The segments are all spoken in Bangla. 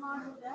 Marvel'da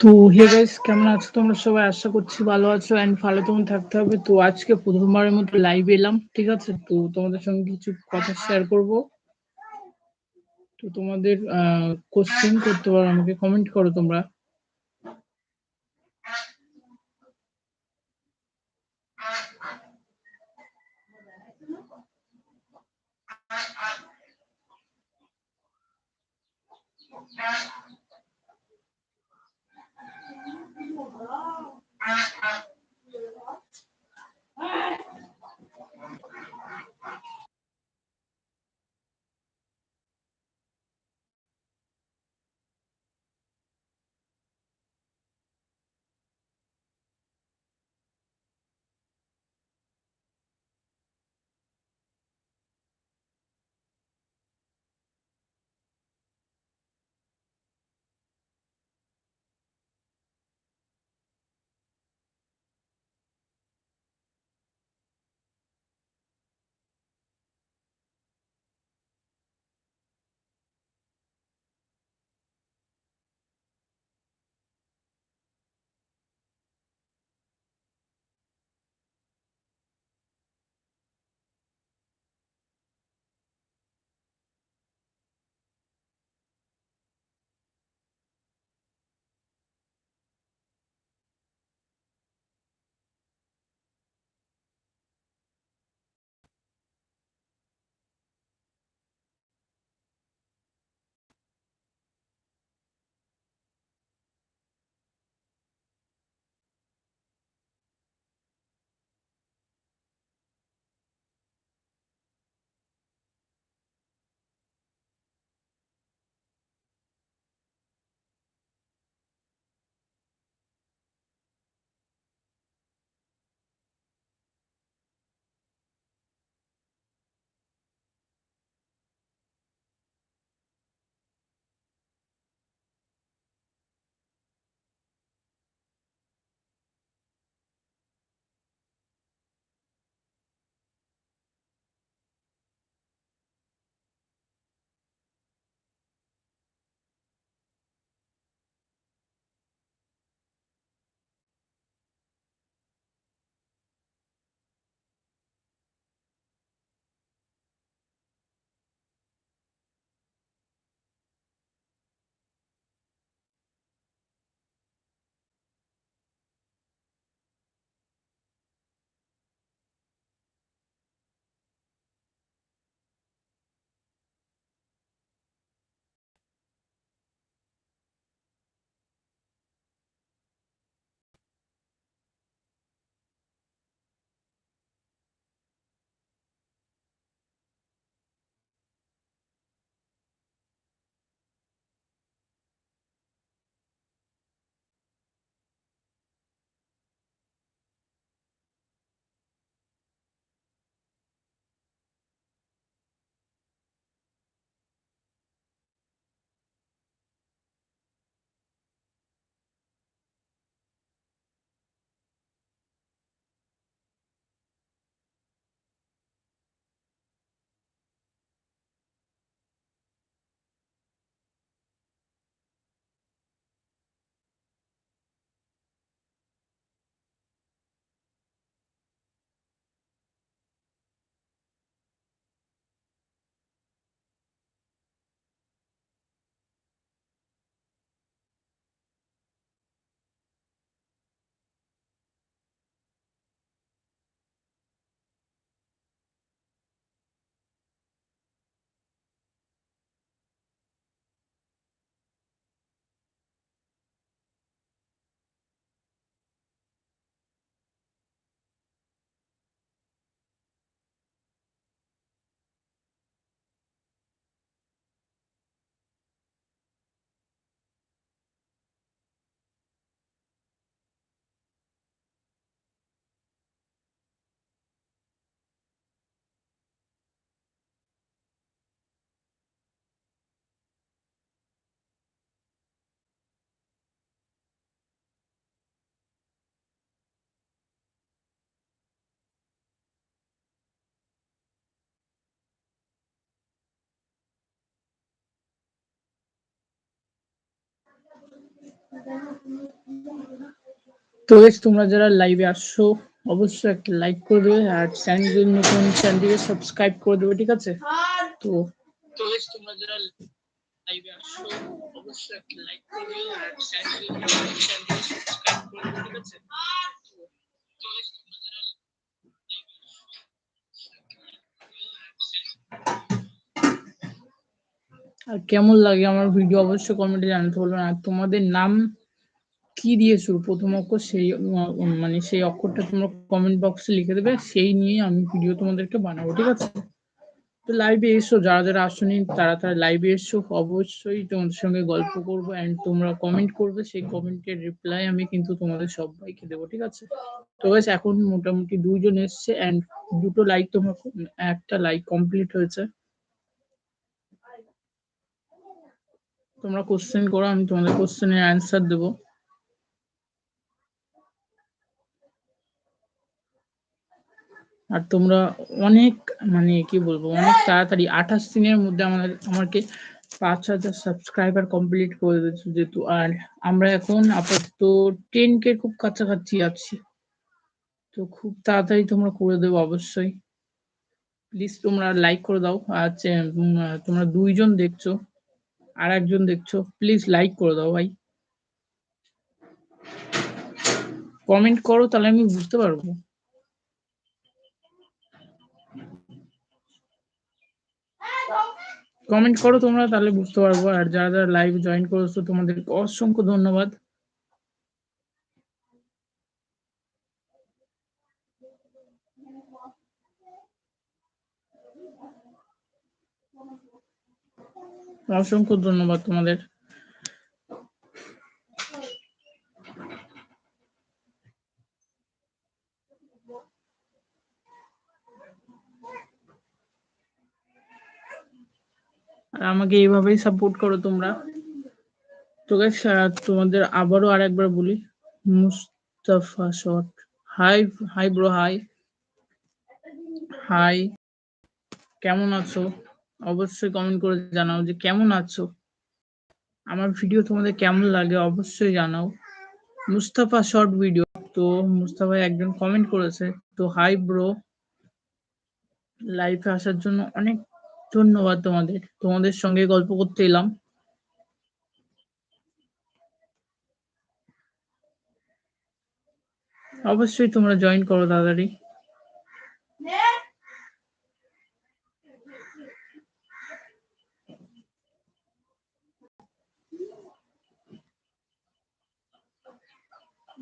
তো হে গাইস কেমন আছো তোমরা সবাই? আশা করছি ভালো আছো এন্ড ভালো তোমার থাকতে হবে। তো, আজকে প্রথমবারের মতো লাইভ এলাম, ঠিক আছে? তো, তোমাদের সঙ্গে কিছু কথা শেয়ার করব। তো, তোমাদের কোশ্চেন করতে পারো, আমাকে কমেন্ট করো তোমরা। Thank you. Ngủ! তো তোমরা যারা লাইভে আসছো, অবশ্যই একটা লাইক করে দেবে আর চ্যানেল নতুন চ্যানেলটিকে সাবস্ক্রাইব করে দেবে, ঠিক আছে? তো তোমরা যারা লাইভে আসছো, অবশ্যই একটা লাইক করে দেবে আর চ্যানেল নতুন চ্যানেলটিকে সাবস্ক্রাইব করে দেবে, ঠিক আছে তো তো guys, তোমরা যারা live এ আসছো, অবশ্যই একটা like করে দিও আর channel- আর কেমন লাগে আমার ভিডিও অবশ্যই কমেন্টে জানাতে বলবেন। আর তোমাদের নাম কি দিয়ে শুরু? প্রথম অক্ষর সেই মানে সেই অক্ষরটা তোমরা কমেন্ট বক্সে লিখে দেবে। সেই নিয়ে আমি ভিডিও তোমাদেরকে বানাবো, ঠিক আছে? তো লাইভে এসো, যারা যারা আসনি, তারা তারা লাইভে এসো। অবশ্যই তোমাদের সঙ্গে গল্প করব অ্যান্ড তোমরা কমেন্ট করবে। সেই কমেন্টের রিপ্লাই আমি কিন্তু তোমাদের সবাইকে দেবো, ঠিক আছে? তো গাইস এখন মোটামুটি দুইজন এসছে অ্যান্ড দুটো লাইক তোমার, একটা লাইক কমপ্লিট হয়েছে। তোমরা কোশ্চেন করো, আমি তোমাদের কোশ্চেনের অ্যান্সার দেবো। আর তোমরা অনেক মানে কি বলব, অনেক তাড়াতাড়ি আঠাশ দিনের মধ্যে আমাদের, আমাকে পাঁচ হাজার সাবস্ক্রাইবার কমপ্লিট করে দিয়েছ যেহেতু। আর আমরা এখন আপাতত টেন কে খুব কাছাকাছি আছি। তো খুব তাড়াতাড়ি তোমরা করে দেবো অবশ্যই। প্লিজ তোমরা লাইক করে দাও। আর তোমরা দুইজন দেখছ। আর একজন দেখছ প্লিজ লাইক করে দাও ভাই। কমেন্ট করো, তাহলে আমি বুঝতে পারব। কমেন্ট করো তোমরা, তাহলে বুঝতে পারব। আর যারা যারা লাইভ জয়েন করেছ তোমাদের অসংখ্য ধন্যবাদ। অসংখ্য ধন্যবাদ তোমাদের। আর আমাকে এইভাবেই সাপোর্ট করো তোমরা। তো আহ, তোমাদের আবারও আর একবার বলি Mustafa shot. Hi hi bro hi hi কেমন আছো? অবশ্যই কমেন্ট করে জানাও যে কেমন আছো? আমার ভিডিও তোমাদের কেমন লাগে অবশ্যই জানাও। মুস্তাফা শর্ট ভিডিও তো মুস্তাফা একজন কমেন্ট করেছে, তো হাই ব্রো লাইফে আসার জন্য অনেক ধন্যবাদ তোমাদের তোমাদের সঙ্গে গল্প করতে এলাম। অবশ্যই তোমরা জয়েন করো তাড়াতাড়ি।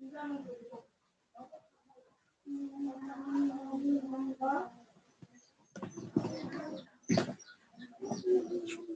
Thank you.